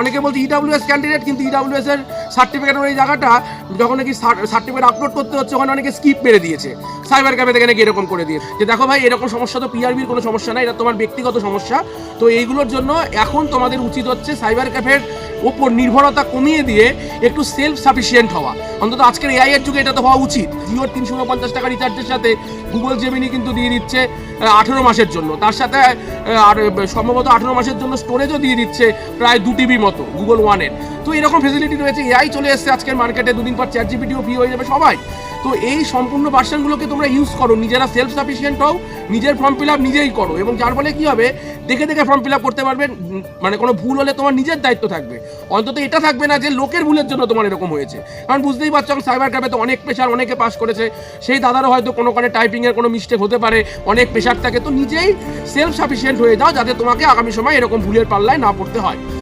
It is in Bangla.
অনেকে বলছে ইডাব্লিউএস ক্যান্ডিডেট কিন্তু ইডাব্লিউএস এর সার্টিফিকেট ওই জায়গাটা যখন নাকি সার্টিফিকেট আপলোড করতে হচ্ছে, ওখানে অনেকে স্কিপ মেরে দিয়েছে। সাইবার ক্যাফে থেকে নাকি এরকম করে দিয়ে। যে দেখো ভাই, এরকম সমস্যা তো পিআরবির কোনো সমস্যা না এটা তোমার ব্যক্তিগত সমস্যা। তো এইগুলোর জন্য এখন তোমাদের উচিত হচ্ছে সাইবার ক্যাফের ওপর নির্ভরতা কমিয়ে দিয়ে একটু সেলফ সাফিসিয়েন্ট হওয়া। অন্তত আজকের এআই এর যুগে এটা তো হওয়া উচিত। জিওর তিনশো উনপঞ্চাশ টাকা রিচার্জের সাথে গুগল জেমিনি কিন্তু দিয়ে দিচ্ছে আঠেরো মাসের জন্য। তার সাথে আর সম্ভবত আঠেরো মাসের জন্য স্টোরেজও দিয়ে দিচ্ছে প্রায় দু টিবি মতো গুগল ওয়ানের তো এরকম ফেসিলিটি রয়েছে এআই চলে এসছে আজকের মার্কেটে দুদিন পর চ্যাট জিপিটিও ফ্রি হয়ে যাবে সবাই। তো এই সম্পূর্ণ ভার্সানগুলোকে তোমরা ইউজ করো, নিজেরা সেলফ সাফিসিয়েন্ট হও, নিজের ফর্ম ফিল আপ নিজেই করো এবং যার ফলে কি হবে, দেখে দেখে ফর্ম ফিল আপ করতে পারবে মানে কোনো ভুল হলে তোমার নিজের দায়িত্ব থাকবে। অন্তত এটা থাকবে না যে লোকের ভুলের জন্য তোমার এরকম হয়েছে। কারণ বুঝতেই পারছ এখন সাইবার ক্যাফে তো অনেক পেশার অনেকে পাস করেছে, সেই দাদারও হয়তো কোনো কোনো টাইপিংয়ের কোনো মিস্টেক হতে পারে, অনেক পেশার থাকে। তো নিজেই সেলফ সাফিসিয়েন্ট হয়ে যাও যাতে তোমাকে আগামী সময় এরকম ভুলের পাল্লায় না পড়তে হয়।